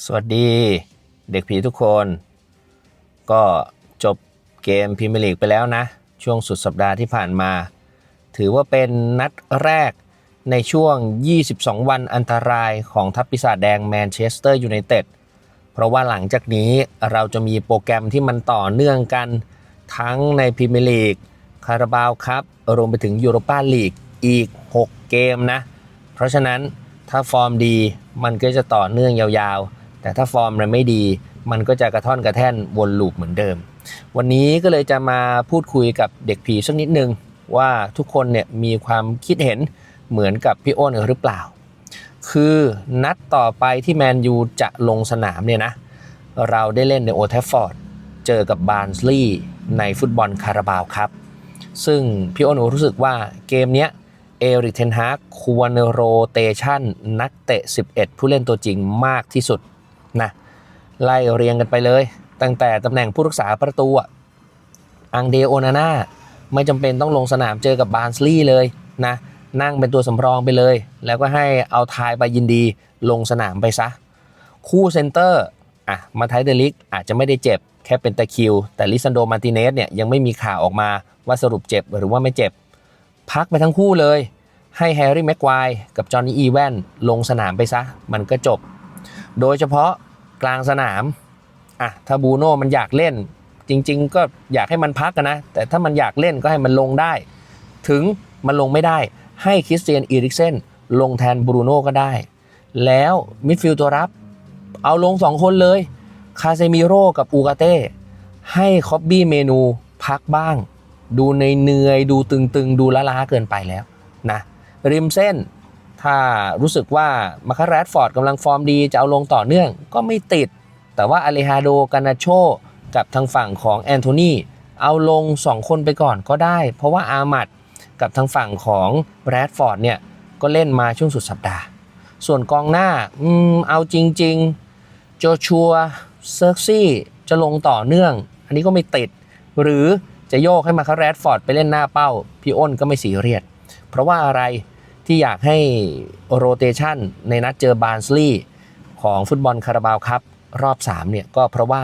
สวัสดีเด็กผีทุกคน ก็จบเกมพรีเมียร์ลีกไปแล้วนะ ช่วงสุดสัปดาห์ที่ผ่านมา ถือว่าเป็นนัดแรกในช่วง 22 วันอันตรายของทัพปีศาจแดงแมนเชสเตอร์ยูไนเต็ดเพราะว่าหลังจากนี้เราจะมีโปรแกรมที่มันต่อเนื่องกัน ทั้งในพรีเมียร์ลีกคาราบาวครับรวมไปถึงยูโรปาลีกอีก 6 เกมนะ เพราะฉะนั้นถ้าฟอร์มดีมันก็จะต่อเนื่องยาวๆ แต่ถ้าฟอร์มมันไม่ดี มันก็จะกระท่อนกระแท่นวนลูปเหมือนเดิม วันนี้ก็เลยจะมาพูดคุยกับเด็กผีสักนิดนึง ว่าทุกคนเนี่ยมีความคิดเห็นเหมือนกับพี่อ้นหรือเปล่า คือนัดต่อไปที่แมนยูจะลงสนามเนี่ยนะเราได้เล่นในโอเทฟฟอร์ดเจอกับบาร์นสลีย์ในฟุตบอลคาราบาวครับ ซึ่งพี่อ้นรู้สึกว่าเกมเนี้ยเอริกเทนฮากควรโรเตชันนักเตะ 11 ผู้เล่นตัวจริงมากที่สุด นะไล่เรียงกันไปเลย ตั้งแต่ตำแหน่งผู้รักษาประตูอังเดโอนาน่าไม่จำเป็นต้องลงสนามเจอกับบาร์นสลีย์เลยนะนั่งเป็นตัวสำรองไปเลย แล้วก็ให้เอาทายไปยินดีลงสนามไปซะ คู่เซนเตอร์อะมาไทเดลิกอาจจะไม่ได้เจ็บแค่เป็นตะคิว แต่ลิซันโดมาร์ติเนสเนี่ยยังไม่มีข่าวออกมาว่าสรุปเจ็บหรือว่าไม่เจ็บ พักไปทั้งคู่เลย ให้แฮร์รี่แม็กควายกับจอห์นนี่อีแวนลงสนามไปซะ มันก็จบ โดยเฉพาะกลางสนามอะถ้าบูโน่มันอยากเล่น จริง ๆ ก็อยากให้มันพักกันนะ แต่ถ้ามันอยากเล่นก็ให้มันลงได้ ถึงมันลงไม่ได้ ให้คริสเตียนอีริกเซนลงแทนบรูโน่ก็ได้ แล้วมิดฟิลด์ตัวรับ เอาลงสองคนเลย คาเซมิโร่กับอูกาเต้ให้คอบบี้เมนูพักบ้าง ดูในเหนื่อยดูตึงๆ ดูล้าๆเกินไปแล้วนะริมเส้น ถ้ารู้สึกว่ามาคาแรดฟอร์ดกำลังฟอร์มดีจะเอาลงต่อเนื่องก็ไม่ติด แต่ว่าอเลฮาโดกานาโชกับทางฝั่งของแอนโทนีเอาลง 2 คนไปก่อนก็ได้ เพราะว่าอามัดกับทางฝั่งของแรดฟอร์ดเนี่ยก็เล่นมาช่วงสุดสัปดาห์ ส่วนกองหน้าอืมเอาจริง ๆ โจชัวเซิร์กซี่จะลงต่อเนื่อง อันนี้ก็ไม่ติด หรือจะโยกให้มาคาแรดฟอร์ดไปเล่นหน้าเป้า พี่อ้นก็ไม่สีเรียด เพราะว่าอะไร ที่อยากให้โรเตชันในนัดเจอบาร์นสลีย์ของฟุตบอลคาราบาวครับ รอบ3เนี่ยก็เพราะว่า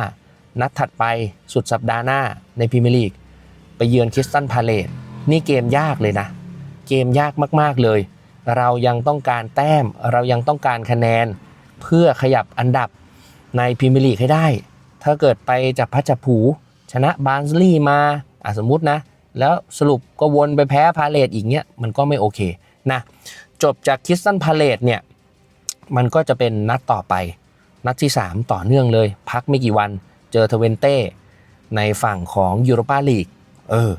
นัดถัดไปสุดสัปดาห์หน้าในพรีเมียร์ลีก ไปเยือนคิสตันพาเลตนี่เกมยากเลยนะ เกมยากมาก ๆ เลย เรายังต้องการแต้มเรายังต้องการคะแนน เพื่อขยับอันดับในพรีเมียร์ลีกให้ได้ ถ้าเกิดไปจับพัดจับผู ชนะบาร์นสลีย์มาอะสมมุตินะ แล้วสรุปก็วนไปแพ้พาเลตอีกเนี้ยมันก็ไม่โอเค นะจบจากคิสตันพาเลตเนี่ยมันก็จะเป็นนัดต่อไป นัดที่ 3 ต่อเนื่องเลย พักไม่กี่วันเจอเทเวนเต้ในฝั่งของยูโรปาลีกเออ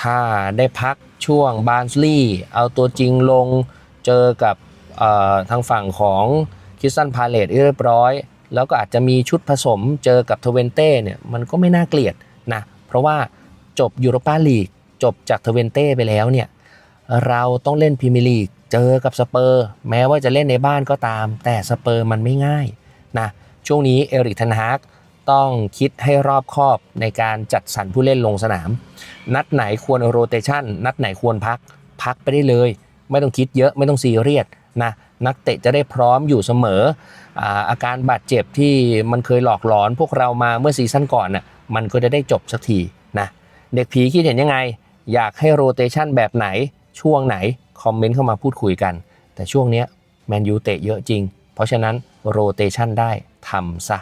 ถ้าได้พักช่วงบาร์นสลีย์เอาตัวจริงลงเจอกับออทางฝั่งของคิสตันพาเลตเรียบร้อย แล้วก็อาจจะมีชุดผสมเจอกับเทเวนเต้เนี่ยมันก็ไม่น่าเกลียดนะเพราะว่าจบยูโรปาลีกจบจากเทเวนเต้ไปแล้วเนี่ย เราต้องเล่นพรีเมียร์ลีกเจอกับสเปอร์แม้ว่าจะเล่นในบ้านก็ตาม แต่สเปอร์มันไม่ง่ายนะช่วงนี้เอริกทันฮากต้องคิดให้รอบคอบในการจัดสรรผู้เล่นลงสนาม นัดไหนควรโรเตชันนัดไหนควรพัก พักไปได้เลย ไม่ต้องคิดเยอะไม่ต้องซีเรียสนะนักเตะจะได้พร้อมอยู่เสมออาอาการบาดเจ็บที่มันเคยหลอกหลอนพวกเรามาเมื่อซีซั่นก่อนน่ะมันก็จะได้จบสักทีนะเด็กผีคิดเห็นยังไง อยากให้โรเตชันแบบไหน ช่วงไหน คอมเมนต์เข้ามาพูดคุยกัน แต่ช่วงนี้แมนยูเตะเยอะจริง เพราะฉะนั้นโรเตชันได้ทำซะ